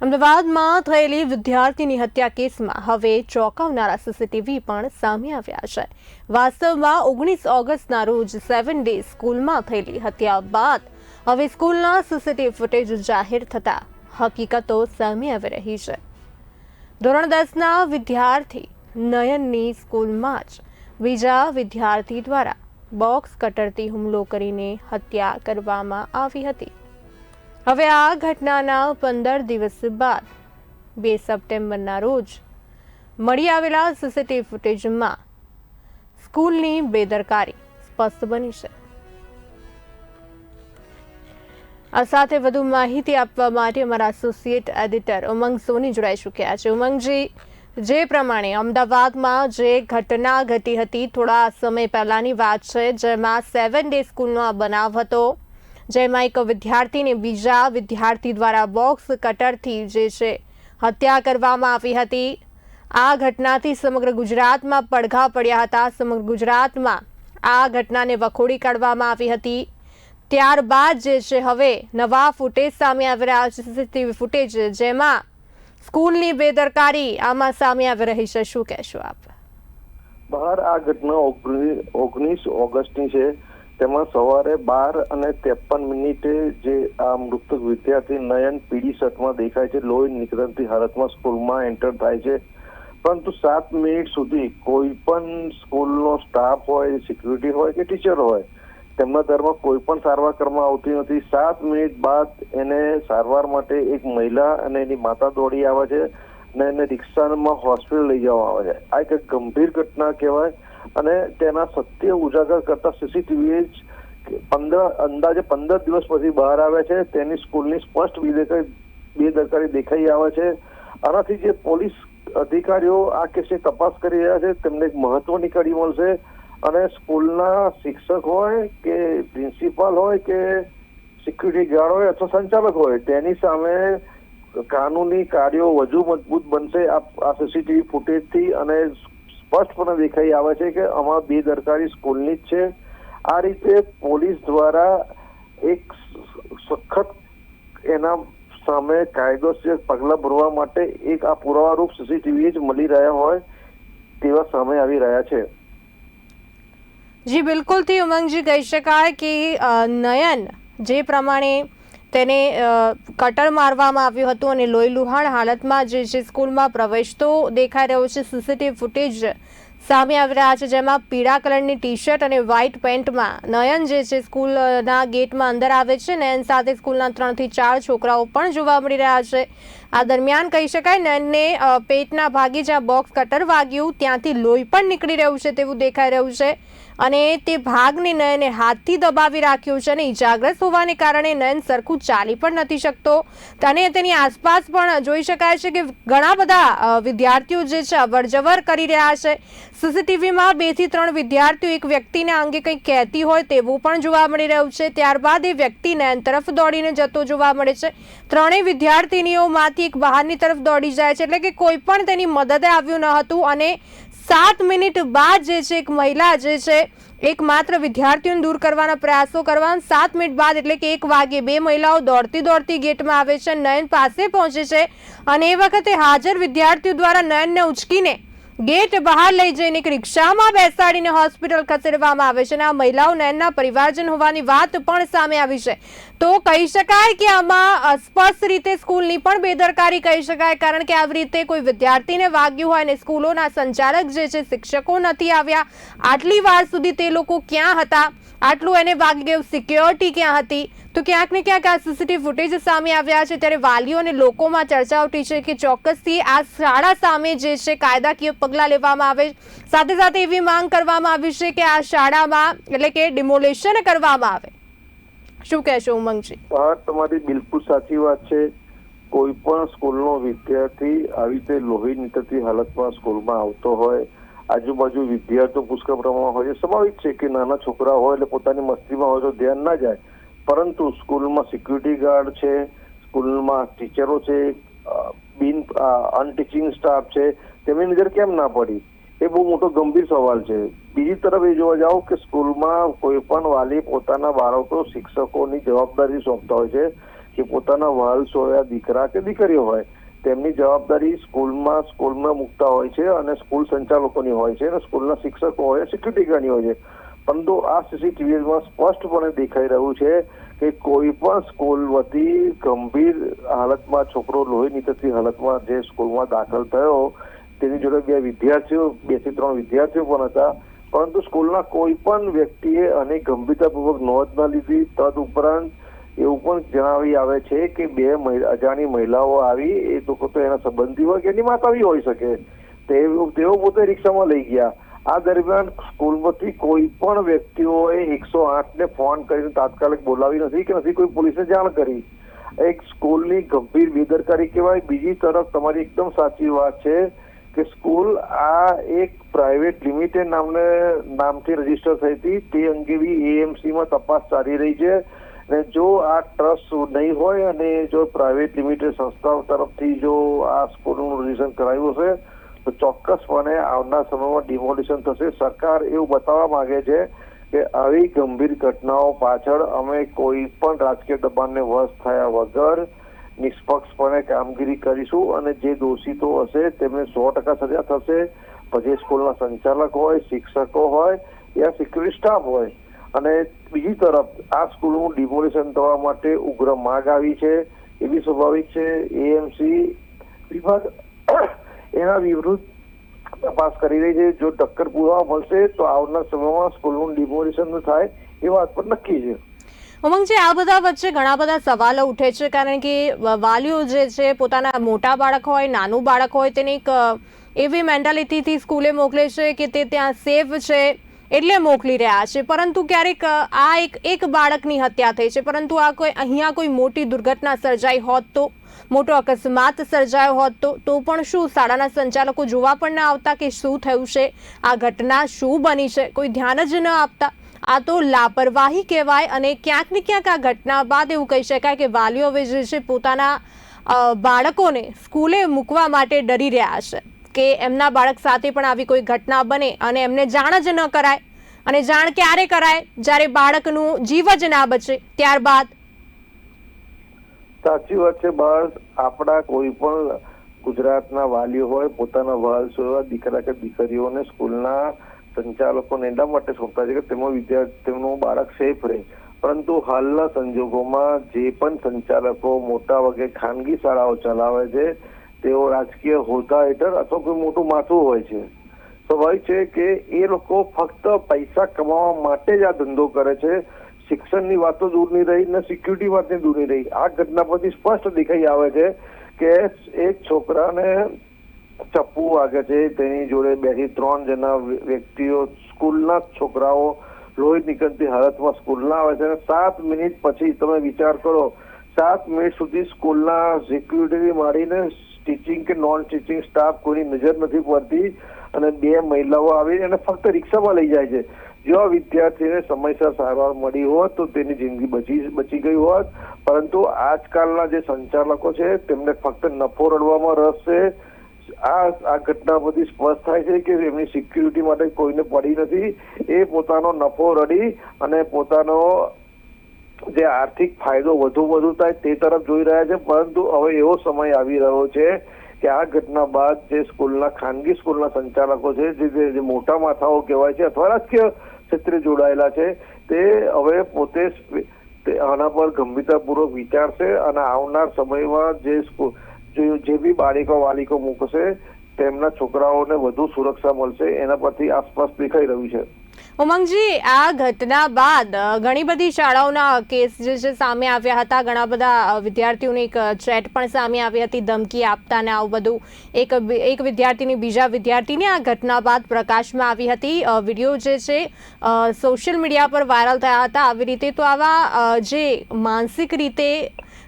અમદાવાદમાં થયેલી વિદ્યાર્થીની હત્યા કેસમાં હવે ચોંકાવનારા સીસીટીવી પણ સામે આવ્યા છે. વાસ્તવમાં ઓગણીસ ઓગસ્ટના રોજ સેવન ડે સ્કૂલમાં થયેલી હત્યા બાદ હવે સ્કૂલના સીસીટીવી ફૂટેજ જાહેર થતા હકીકતો સામે આવી રહી છે. ધોરણ દસના વિદ્યાર્થી નયનની સ્કૂલમાં જ બીજા વિદ્યાર્થી દ્વારા બોક્સ કટરથી હુમલો કરીને હત્યા કરવામાં આવી હતી. હવે આ ઘટનાના પંદર દિવસ બાદ બે સપ્ટેમ્બરના રોજ મળી આવેલા સીસીટીવી ફૂટેજમાં સ્કૂલની બેદરકારી સ્પષ્ટ બની છે. આ સાથે વધુ માહિતી આપવા માટે અમારા એસોસિએટ એડિટર ઉમંગ સોની જોડાઈ ચૂક્યા છે. ઉમંગજી, જે પ્રમાણે અમદાવાદમાં જે ઘટના ઘટી હતી, થોડા સમય પહેલાની વાત છે, જેમાં સેવન ડે સ્કૂલનો આ બનાવ હતો. જેમાં એક વિદ્યાર્થીને બીજા વિદ્યાર્થી દ્વારા બોક્સ કટરથી જે છે હત્યા કરવામાં આવી હતી. આ ઘટનાથી સમગ્ર ગુજરાતમાં પડઘા પડ્યા હતા. સમગ્ર ગુજરાતમાં આ ઘટનાને વખોડી કાઢવામાં આવી હતી. ત્યારબાદ જે છે હવે નવા ફૂટેજ સામે આવી રહ્યા છે. સીસીટીવી ફૂટેજ જેમાં સ્કૂલની બેદરકારી આમાં સામે આવી રહી છે. શું કહેશો આપ? બહાર આ ઘટના ઓગણીસ ઓગસ્ટની છે. તેમાં સવારે બાર અને ત્રેપન મિનિટે જે આ મૃતક વિદ્યાર્થી નયન પીડી શર્ટમાં દેખાય છે, લોહી નીકળતી હાલતમાં સ્કૂલમાં એન્ટર થાય છે. પરંતુ સાત મિનિટ સુધી કોઈ પણ સ્કૂલનો સ્ટાફ હોય, સિક્યુરિટી હોય કે ટીચર હોય, તેમના ઘરમાં કોઈ પણ સારવાર કરવામાં આવતી નથી. સાત મિનિટ બાદ એને સારવાર માટે એક મહિલા અને એની માતા દોડી આવે છે અને એને રિક્ષામાં હોસ્પિટલ લઈ જવામાં આવે છે. આ એક ગંભીર ઘટના કહેવાય. અને તેના સત્ય ઉજાગર કરતા સીસીટીવી જ પંદર, અંદાજે પંદર દિવસ પછી બહાર આવે છે. તેની સ્કૂલની સ્પષ્ટ બેદરકારી દેખાઈ આવે છે. આનાથી જે પોલીસ અધિકારીઓ આ કેસની તપાસ કરી રહ્યા છે, તેમને એક મહત્વની કડી મળશે. અને સ્કૂલના શિક્ષક હોય કે પ્રિન્સિપાલ હોય કે સિક્યુરિટી ગાર્ડ હોય અથવા સંચાલક હોય, તેની સામે કાનૂની કાર્યો વધુ મજબૂત બનશે. આ સીસીટીવી ફૂટેજથી અને સ્પષ્ટપણે દેખાઈ આવે છે કે આમાં બેદરકારી સ્કૂલની જ છે. આ રીતે પોલીસ દ્વારા એક સખત એના સામે કાયદોસર પગલાં ભરવા માટે એક આ પુરાવારૂપ સીસીટીવી જ મળી રહ્યા હોય તેવા સામે આવી રહ્યા છે. જી, બિલકુલથી ઉમંગજી કહી શકાય કે નયન જે પ્રમાણે તેને કટર મારવામાં આવ્યું હતું અને લોહી લુહાણ હાલતમાં જે છે સ્કૂલમાં પ્રવેશતો દેખાઈ રહ્યો છે, સીસીટીવી ફૂટેજ સામે આવી રહ્યા છે, જેમાં પીળા કલરની ટી શર્ટ અને વ્હાઇટ પેન્ટમાં નયન જે છે સ્કૂલના ગેટમાં અંદર આવે છે, નયન સાથે સ્કૂલના ત્રણથી ચાર છોકરાઓ પણ જોવા મળી રહ્યા છે. આ દરમિયાન કહી શકાય, નયનને પેટના ભાગે જ્યાં બોક્સ કટર વાગ્યું, ત્યાંથી લોહી પણ નીકળી રહ્યું છે તેવું દેખાઈ રહ્યું છે. અને તે ભાગને નયને હાથથી દબાવી રાખ્યો છે અને ઇજાગ્રસ્ત હોવાને કારણે નયન સરખું ચાલી પણ નથી શકતો. અને તેની આસપાસ પણ જોઈ શકાય છે કે ઘણા બધા વિદ્યાર્થીઓ જે છે, અવરજવર કરી રહ્યા છે. સીસીટીવીમાં બેથી ત્રણ વિદ્યાર્થીઓ એક વ્યક્તિને અંગે કંઈક કહેતી હોય તેવું પણ જોવા મળી રહ્યું છે. ત્યારબાદ એ વ્યક્તિ નયન તરફ દોડીને જતો જોવા મળે છે. ત્રણેય વિદ્યાર્થીનીઓમાંથી એક બહારની તરફ દોડી જાય છે. એટલે કે કોઈ પણ તેની મદદે આવ્યું ન હતું અને સાત મિનિટ બાદ જે છે એક મહિલા જે છે, એક માત્ર વિદ્યાર્થીઓને દૂર કરવાના પ્રયાસો કરવા સાત મિનિટ બાદ એટલે કે એક વાગે બે મહિલાઓ દોડતી દોડતી ગેટમાં આવે છે, નયન પાસે પહોંચે છે અને એ વખતે હાજર વિદ્યાર્થીઓ દ્વારા નયનને ઉચકીને ગેટ બહાર લઈ જઈને એક રિક્ષામાં બેસાડીને હોસ્પિટલ ખસેડવામાં આવે છે અને આ મહિલાઓ નયનના પરિવારજન હોવાની વાત પણ સામે આવી છે. તો કહી શકાય કે આમાં સ્પષ્ટ રીતે સ્કૂલની પણ બેદરકારી કહી શકાય, કારણ કે આવી રીતે કોઈ વિદ્યાર્થીને વાગ્યું હોય અને સ્કૂલોના સંચાલક જે છે શિક્ષકો નથી આવ્યા. આટલી વાર સુધી તે લોકો ક્યાં હતા? આટલું એને વાગી ગયું. સિક્યોરિટી ક્યાં હતી? તો ક્યાંક ને ક્યાંક આ સીસીટીવી ફૂટેજ સામે આવ્યા છે. ત્યારે વાલીઓ અને લોકોમાં ચર્ચા ઉઠી છે કે ચોક્કસથી આ શાળા સામે જે છે કાયદાકીય પગલાં લેવામાં આવે સાથે સાથે એવી માંગ કરવામાં આવી છે કે આ શાળામાં એટલે કે ડિમોલેશન કરવામાં આવે. શું કહેશો ઉમંગજી હા તમારી બિલકુલ સાચી વાત છે. કોઈ પણ સ્કૂલનો વિદ્યાર્થી આવી રીતે લોહી નીકળતી હાલતમાં સ્કૂલમાં આવતો હોય, આજુબાજુ વિદ્યાર્થીઓ પુષ્કળ પ્રમાણમાં હોય સ્વાભાવિક છે કે નાના છોકરા હોય એટલે પોતાની મસ્તીમાં હોય તો ધ્યાન ના જાય. પરંતુ સ્કૂલમાં સિક્યુરિટી ગાર્ડ છે, સ્કૂલમાં ટીચરો છે બિન અનટીચિંગ સ્ટાફ છે, તેમની નજર કેમ ના પડી? એ બહુ મોટો ગંભીર સવાલ છે. બીજી તરફ એ જોવા જાઓ કે સ્કૂલમાં કોઈ પણ વાલી પોતાના બાળકો શિક્ષકોની જવાબદારી સોંપતા હોય છે, કે પોતાના વાલ સોયા દીકરા કે દીકરીઓ હોય. તેમની જવાબદારી સ્કૂલમાં સ્કૂલમાં મૂકતા હોય છે અને સ્કૂલ સંચાલકોની હોય છે અને સ્કૂલના શિક્ષકો હોય, સિક્યુરિટી ગાર્ડની હોય છે. પરંતુ આ સીસીટીવીમાં સ્પષ્ટપણે દેખાઈ રહ્યું છે કે કોઈ પણ સ્કૂલ વતી ગંભીર હાલતમાં છોકરો લોહી નીકળતી હાલતમાં જે સ્કૂલમાં દાખલ થયો, તેની જોડે બે વિદ્યાર્થીઓ, બેથી ત્રણ વિદ્યાર્થીઓ પણ હતા. પરંતુ સ્કૂલના કોઈ પણ વ્યક્તિએ અને ગંભીરતાપૂર્વક નોંધ ન લીધી. તદ ઉપરાંત એવું પણ જણાવી આવે છે કે બે અજાણી મહિલાઓ આવી, એ લોકો તો એના સંબંધી હોય કે એની માતા બી હોઈ શકે. તેઓ પોતે રિક્ષામાં લઈ ગયા. આ દરમિયાન સ્કૂલમાંથી કોઈ પણ વ્યક્તિઓએ એકસો આઠને ફોન કરીને તાત્કાલિક બોલાવી નથી કે નથી, કોઈ પોલીસને જાણ કરી. એક સ્કૂલની ગંભીર બેદરકારી કહેવાય. બીજી તરફ તમારી એકદમ સાચી વાત છે કે સ્કૂલ આ એક પ્રાઇવેટ લિમિટેડ નામને, નામથી રજિસ્ટર થઈ હતી. તે અંગે બી એએમસીમાં તપાસ ચાલી રહી છે. અને જો આ ટ્રસ્ટ નહીં હોય અને જો પ્રાઇવેટ લિમિટેડ સંસ્થાઓ તરફથી જો આ સ્કૂલનું રજીસ્ટ્રેશન કરાયું હશે તો ચોક્કસપણે આવનાર સમયમાં ડિમોલિશન થશે. સરકાર એવું બતાવવા માંગે છે કે આવી ગંભીર ઘટનાઓ પાછળ અમે કોઈ પણ રાજકીય દબાણને વશ થયા વગર નિષ્પક્ષપણે કામગીરી કરીશું અને જે દોષિતો હશે તેમને સો ટકા સજા થશે. પછી સ્કૂલના સંચાલક હોય, શિક્ષકો હોય યા સિક્યુરિટી સ્ટાફ હોય. અને બીજી તરફ આ સ્કૂલનું ડિમોલિશન થવા માટે ઉગ્ર માગ આવી છે. એ બી સ્વાભાવિક છે. એએમસી વિભાગ એના વિરુદ્ધ તપાસ કરી રહી છે. જો ટક્કર પુરાવા મળશે, તો આવનાર સમયમાં સ્કૂલનું ડિમોલિશન થાય એ વાત પર નક્કી છે. ઉમંગજી, આ બધા વચ્ચે ઘણા બધા સવાલો ઉઠે છે, કારણ કે વાલીઓ જે છે, પોતાના મોટા બાળક હોય, નાનું બાળક હોય, તેને એક એવી મેન્ટાલિટીથી સ્કૂલે મોકલે છે કે તે ત્યાં સેફ છે. એટલે મોકલી રહ્યા છે. પરંતુ ક્યારેક આ એક એક બાળકની હત્યા થઈ છે. પરંતુ આ કોઈ, અહીંયા કોઈ મોટી દુર્ઘટના સર્જાઈ હોત તો, મોટો અકસ્માત સર્જાયો હોત તો તો પણ શું શાળાના સંચાલકો જોવા પણ ના આવતા કે શું થયું છે? આ ઘટના શું બની છે? કોઈ ધ્યાન જ ન આપતા. આ તો લાપરવાહી કહેવાય અને ક્યાંક ને ક્યાંક આ ઘટના બાદ એવું કહી શકાય કે વાલીઓ હવે જે છે પોતાના બાળકોને સ્કૂલે મૂકવા માટે ડરી રહ્યા છે. કે એમના બાળક સાથે પણ આવી કોઈ ઘટના બને અને એમને જાણ જ ન કરાય. અને જાણ ક્યારે કરાય? જ્યારે બાળકનું જીવ જ ના બચે, ત્યારબાદ? સાચી વાત છે બસ આપણા કોઈ પણ ગુજરાતના વાલીઓ હોય, પોતાના વાલ સોવા દીકરા કે દીકરીઓને સ્કૂલના સંચાલકોને એટલા માટે સોંપતા છે કે તેમાં વિદ્યાર્થી તેમનું બાળક સેફ રહે. પરંતુ હાલના સંજોગોમાં જે પણ સંચાલકો મોટા વગેરે ખાનગી શાળાઓ ચલાવે છે તેઓ રાજકીય હોદ્દા હેઠળ અથવા કોઈ મોટું માથું હોય છે. સ્વાભાવિક છે કે એ લોકો ફક્ત પૈસા કમાવા માટે જ આ ધંધો કરે છે. શિક્ષણની વાતો દૂર નહીં રહી ને સિક્યુરિટી વાતની દૂર નહીં રહી. આ ઘટના પરથી સ્પષ્ટ દેખાઈ આવે છે કે એક છોકરાને ચપ્પુ વાગે છે. તેની જોડે બેથી ત્રણ જણા વ્યક્તિઓ સ્કૂલના છોકરાઓ લોહી નીકળતી હાલતમાં સ્કૂલના આવે છે અને સાત મિનિટ પછી તમે વિચાર કરો, સાત મિનિટ સુધી સ્કૂલના સિક્યુરિટી માંડીને ટીચિંગ કે નોન સ્ટિચિંગ સ્ટાફ કોઈની નજર નથી પડતી અને બે મહિલાઓ આવી અને ફક્ત રિક્ષામાં લઈ જાય છે. જો વિદ્યાર્થીને સમયસર સારવાર મળી હોત તો તેની જિંદગી બચી બચી ગઈ હોત. પરંતુ આજકાલના જે સંચાલકો છે તેમને ફક્ત નફો રડવામાં રસ છે. આ આ ઘટના બધી સ્પષ્ટ થાય છે કે એમની સિક્યુરિટી માટે કોઈને પડી નથી. એ પોતાનો નફો રડી અને પોતાનો જે આર્થિક ફાયદો વધુ વધુ થાય તે તરફ જોઈ રહ્યા છે, પરંતુ હવે એવો સમય આવી રહ્યો છે કે આ ઘટના બાદ જે સ્કૂલના, ખાનગી સ્કૂલના સંચાલકો છે, જે મોટા માથાઓ કહેવાય છે અથવા રાજકીય ક્ષેત્રે જોડાયેલા છે, તે હવે પોતે આના પર ગંભીરતાપૂર્વક વિચારશે અને આવનાર સમયમાં જે- જે બી બાળકો, વાલિકો મૂકશે, તેમના છોકરાઓને વધુ સુરક્ષા મળશે, એના પરથી આસપાસ દેખાઈ રહ્યું છે. ઉમંગજી, આ ઘટના બાદ ઘણી બધી શાળાઓના કેસ જે છે સામે આવ્યા હતા. ઘણા બધા વિદ્યાર્થીઓની એક ચેટ પણ સામે આવી હતી, ધમકી આપતા ને આવું બધું. એક એક વિદ્યાર્થીની બીજા વિદ્યાર્થીને આ ઘટના બાદ પ્રકાશમાં આવી હતી. વીડિયો જે છે સોશિયલ મીડિયા પર વાયરલ થયા હતા. આવી રીતે તો આવા જે માનસિક રીતે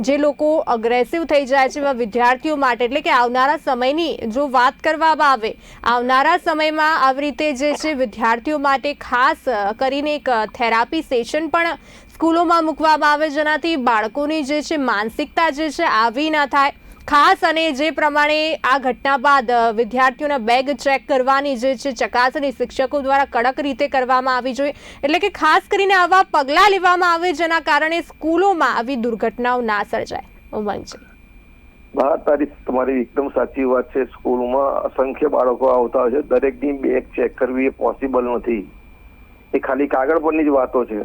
જે લોકો અગ્રેસિવ થઈ જાય છે એવા વિદ્યાર્થીઓ માટે. એટલે કે આવનારા સમયની જો વાત કરવામાં આવે, આવનારા સમયમાં આવી રીતે જે છે વિદ્યાર્થીઓ માટે ખાસ કરીને એક થેરાપી સેશન પણ સ્કૂલોમાં મૂકવામાં આવે, જેનાથી બાળકોની જે છે માનસિકતા જે છે આવી ના થાય. ખાસ અને જે પ્રમાણે આ ઘટના બાદ વિદ્યાર્થીઓના બેગ ચેક કરવાની જે છે ચકાસણી શિક્ષકો દ્વારા કડક રીતે કરવામાં આવી જોઈએ. એટલે કે ખાસ કરીને આવા પગલાં લેવામાં આવે જેના કારણે સ્કૂલોમાં આવી દુર્ઘટનાઓ ના સર્જાય. ઉમંગજી. હા તારીખ તમારી એકદમ સાચી વાત છે. સ્કૂલમાં અસંખ્ય બાળકો આવતા હોય છે. દરેકની બેગ ચેક કરવી એ પોસિબલ નથી. એ ખાલી કાગળ પરની જ વાતો છે.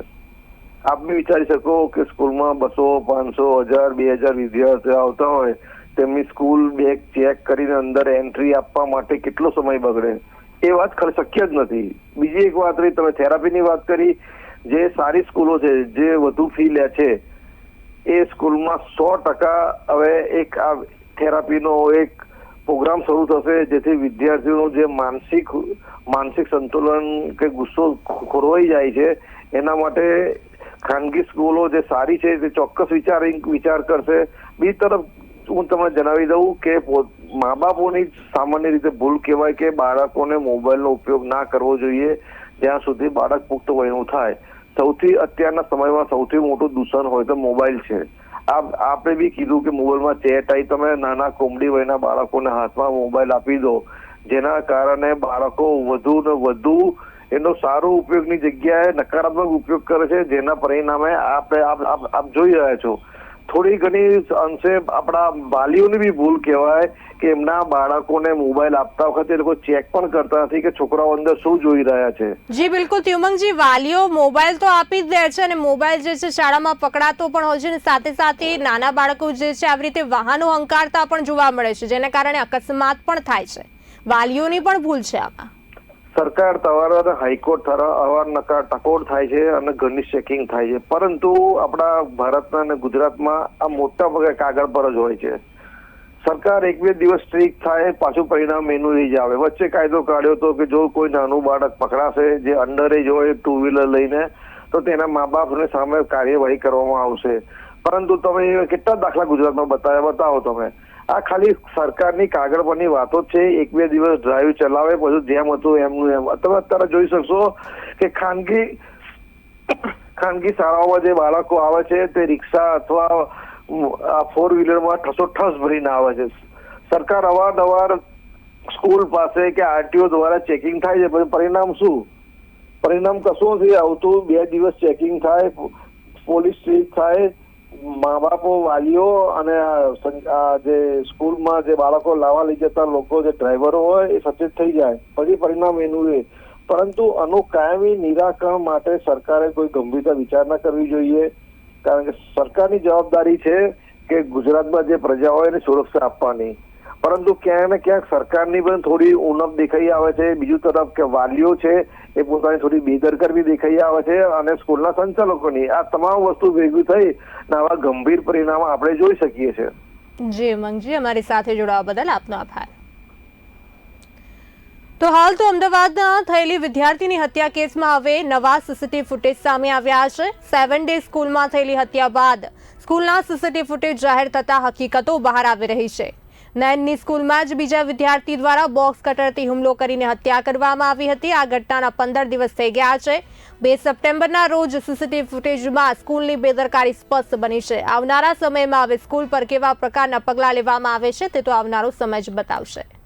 આપ બી વિચારી શકો કે સ્કૂલમાં બસો, પાંચસો, હજાર, બે હજાર વિદ્યાર્થીઓ આવતા હોય તેમની સ્કૂલ બેગ ચેક કરીને અંદર એન્ટ્રી આપવા માટે કેટલો સમય બગડે? એ વાત ખરે શક્ય જ નથી. બીજી એક વાત રહી, તમે થેરાપીની વાત કરી, જે સારી સ્કૂલો છે, જે વધુ ફી લે છે, એ સ્કૂલમાં સો ટકા હવે એક આ થેરાપીનો એક પ્રોગ્રામ શરૂ થશે, જેથી વિદ્યાર્થીઓનું જે માનસિક માનસિક સંતુલન કે ગુસ્સો ખોરવાઈ જાય છે, એના માટે ખાનગી સ્કૂલો જે સારી છે, તે ચોક્કસ વિચાર વિચાર કરશે. બીજી તરફ હું તમને જણાવી દઉં કે મા બાપોની સામાન્ય રીતે ભૂલ કહેવાય કે બાળકોને મોબાઈલનો ઉપયોગ ના કરવો જોઈએ જ્યાં સુધી બાળક પુખ્ત વયનું થાય. સૌથી અત્યારના સમયમાં સૌથી મોટું દૂષણ હોય તો મોબાઈલ છે. આપ આપણે બી કીધું કે મોબાઈલમાં ચેટ આવી તમે નાના કોમડી વયના બાળકોને હાથમાં મોબાઈલ આપી દો. જેના કારણે બાળકો વધુ ને વધુ એનો સારો ઉપયોગની જગ્યાએ નકારાત્મક ઉપયોગ કરે છે. જેના પરિણામે આપણે આપ આપ આપ જોઈ રહ્યા છો થોડી ઘણી અંશે આપણા વાલીઓની બી ભૂલ કહેવાય કે એમના બાળકોને મોબાઈલ આપતા વખતે એ લોકો ચેક પણ કરતા નથી કે છોકરાઓ અંદર શું જોઈ રહ્યા છે. જી, બિલકુલ. ત્યુમંગજી, વાલીઓ મોબાઈલ તો આપી જ દે છે અને મોબાઈલ જે છે શાળામાં પકડાતો પણ હોય છે અને સાથે સાથે નાના બાળકો જે છે આવી રીતે વાહનો હંકારતા પણ જોવા મળે છે, જેના કારણે અકસ્માત પણ થાય છે. વાલીઓની પણ ભૂલ છે આમાં. સરકાર તવાર હાઈકોર્ટ અવાર અવારનવાર ટકોર થાય છે અને ઘરની ચેકિંગ થાય છે. પરંતુ આપણા ભારતના અને ગુજરાતમાં આ મોટા ભાગે કાગળ પર જ હોય છે. સરકાર એક બે દિવસ સ્ટ્રીક થાય, પાછું પરિણામ એનું જ આવે. વચ્ચે કાયદો કાઢ્યો હતો કે જો કોઈ નાનું બાળક પકડાશે, જે અંડર એજ હોય ટુ વ્હીલર લઈને, તો તેના મા બાપને સામે કાર્યવાહી કરવામાં આવશે. પરંતુ તમે કેટલા દાખલા ગુજરાતમાં બતાવ્યા, બતાવો તમે. આ ખાલી સરકારની કાગળ પરની વાતો છે. એક બે દિવસ ડ્રાઈવ ચલાવે, પછી જેમ હતું એમનું એમ. તમે અત્યારે જોઈ શકશો કે ખાનગી ખાનગી શાળાઓમાં જે બાળકો આવે છે, તે રિક્ષા અથવા આ ફોર વ્હીલરમાં ઠસોઠસ ભરીને આવે છે. સરકાર અવારનવાર સ્કૂલ પાસે કે આરટીઓ દ્વારા ચેકિંગ થાય છે. પછી પરિણામ શું? પરિણામ કશું નથી આવતું. બે દિવસ ચેકિંગ થાય, પોલીસ સ્ટ્રીટ થાય મા બાપો વાલીઓ અને જે સ્કૂલમાં જે બાળકો લાવવા લઈ જતા લોકો જે ડ્રાઈવરો હોય એ સચેત થઈ જાય. પછી પરિણામ એનું રહે. પરંતુ આનું કાયમી નિરાકરણ માટે સરકારે કોઈ ગંભીરતા વિચારણા કરવી જોઈએ. કારણ કે સરકારની જવાબદારી છે કે ગુજરાતમાં જે પ્રજા હોય એને સુરક્ષા આપવાની. પરંતુ ક્યાંક ને ક્યાંક સરકારની પણ થોડી ઉણપ દેખાઈ આવે છે. બીજું તરફ કે વાલીઓ છે એ પોતાની થોડી બેદરકારી દેખાઈ આવે છે અને સ્કૂલના સંચાલકોની આ તમામ વસ્તુ ભેગું થઈ આવા ગંભીર પરિણામ આપણે જોઈ શકીએ છીએ. જી મંગજી અમારી સાથે જોડાવા બદલ આપનો આભાર. તો હાલ તો અમદાવાદના થયેલી વિદ્યાર્થીની હત્યા કેસમાં હવે નવા સીસીટીવી ફૂટેજ સામે આવ્યા છે. સેવન ડે સ્કૂલમાં થયેલી હત્યા બાદ સ્કૂલના સીસીટીવી ફૂટેજ જાહેર થતા હકીકતો બહાર આવી રહી છે. નયનની સ્કૂલમાં જ બીજા વિદ્યાર્થી દ્વારા બોક્સ કટરથી હુમલો કરીને હત્યા કરવામાં આવી હતી. આ ઘટનાના પંદર દિવસ થઈ ગયા છે. બે સપ્ટેમ્બરના રોજ સીસીટીવી ફૂટેજમાં સ્કૂલની બેદરકારી સ્પષ્ટ બની છે. આવનારા સમયમાં હવે સ્કૂલ પર કેવા પ્રકારના પગલાં લેવામાં આવે છે તે તો આવનારો સમય જ બતાવશે.